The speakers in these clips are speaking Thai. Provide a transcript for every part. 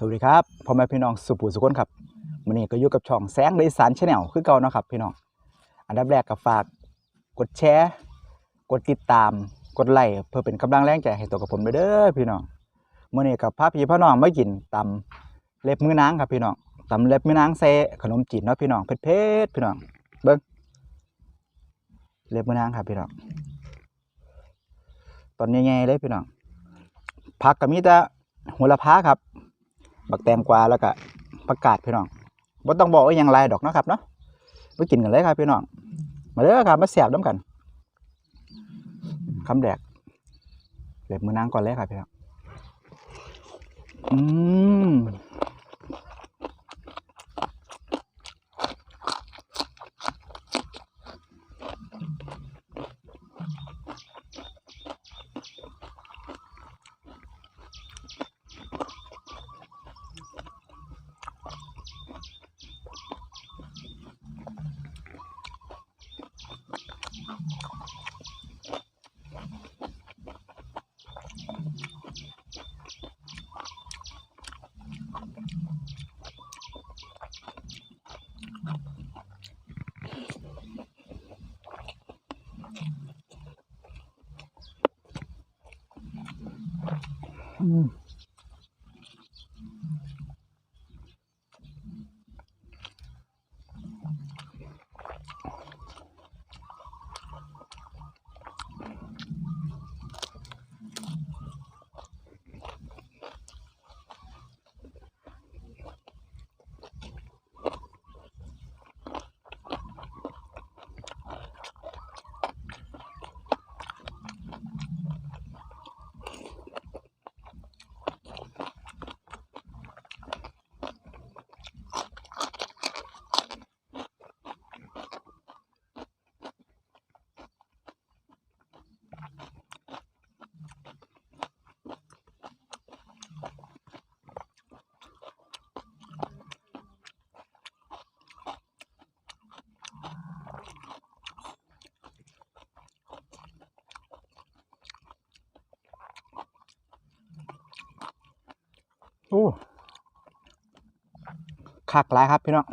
สวัสดีครับพ่อแม่พี่น้องสุภูสุคนครับวันนี้ก็อยู่กับช่องแสงเลยสารชาแนลคือเก่าเนาะครับพี่น้องอันดับแรกก็ฝากกดแชร์ กดติดตามกดไลค์เพื่อเป็นกำลังแรงใจให้ตัวกับผมเด้อพี่น้องมื้อนี้กับพาพี่พ่อน้องไมากินตำเล็บมือนางครับพี่น้องตำเล็บมือนางใส่ขนมจีนเนาะพี่น้องเผ็ดๆพี่น้องเบิ่งเล็บมือนางครับพี่น้องตอนใหญ่ๆเลยพี่น้องผักก็มีแต่หัวละพาครับ บักแตงกวาแล้วก็ผักกาดพี่น้องบ่ต้องบอกว่ายังไรดอกนะครับเนาะไปกินกันเลยครับพี่น้องมาเด้อครับมาแสบน้ำกันคำแดกเล็บมือนางก่อนเลยครับพี่น้องอืม อื โอ้คักหลายครับพี่น้อง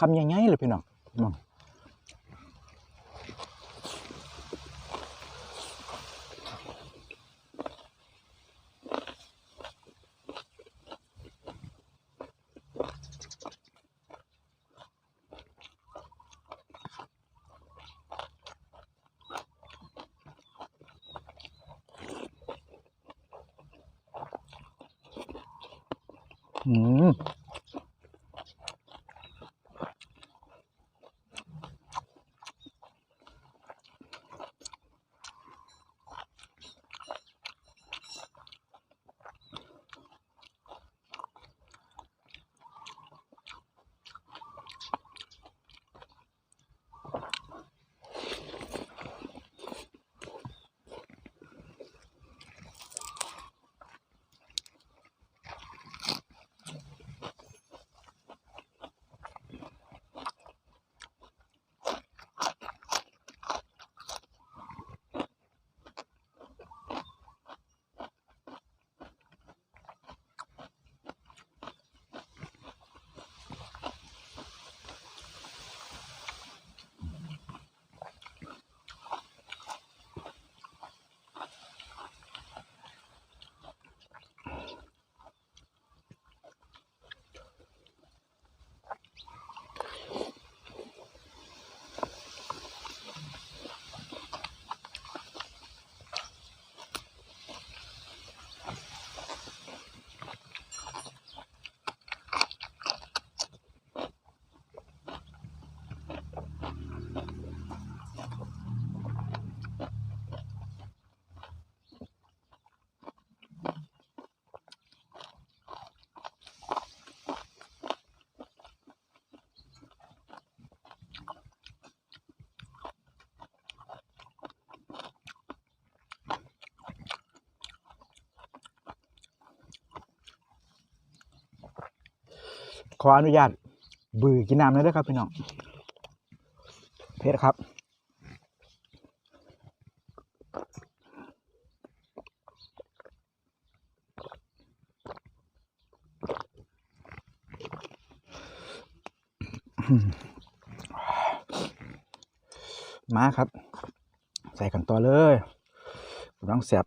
คำใหญ่ๆเลยพี่น้องมอ ขออนุญาตบือกินน้ำเลยด้วยครับพี่น้องเพชรครับมาครับ ใส่กันต่อเลยกำลังเสียบ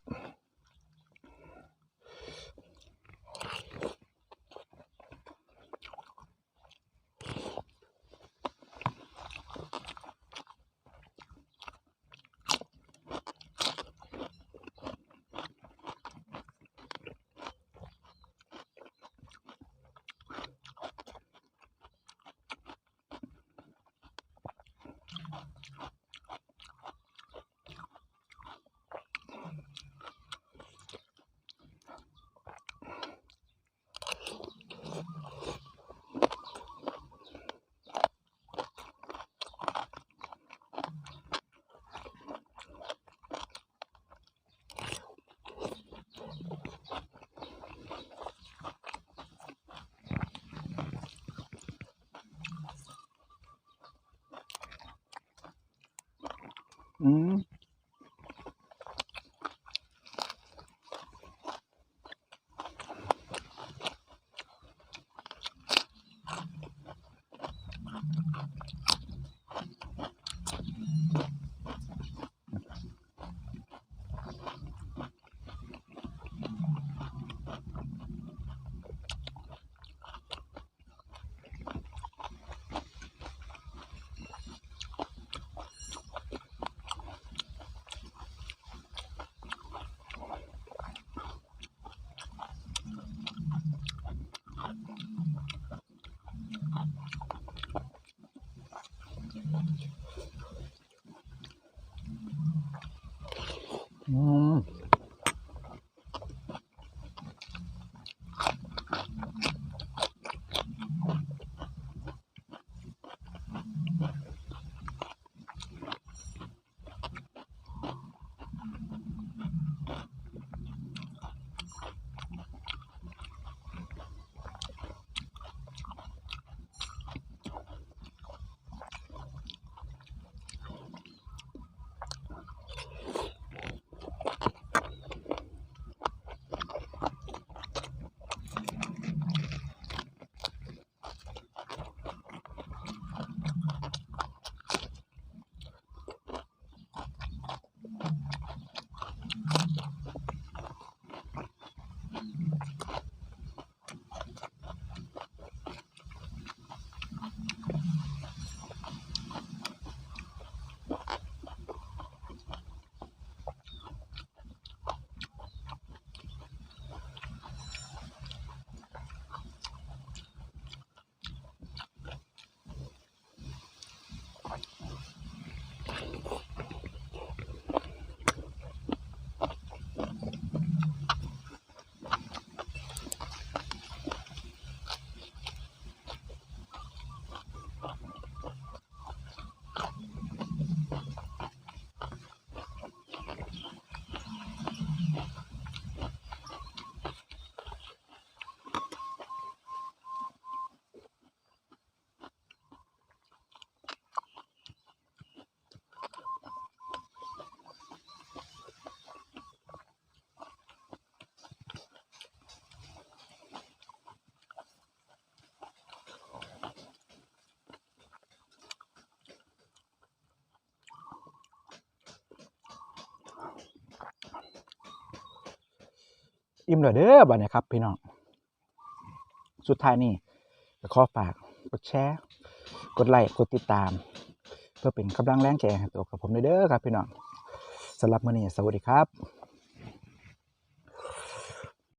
อื Um, อิ่มเลยเด้อบัดนี้ครับพี่น้อง สุดท้ายนี่ขอฝากกดแชร์ กดไลค์ กดติดตาม เพื่อเป็นกำลังแรงใจให้ตัวกับผมด้วยเด้อครับพี่น้องสำหรับมื้อนี้สวัสดีครับ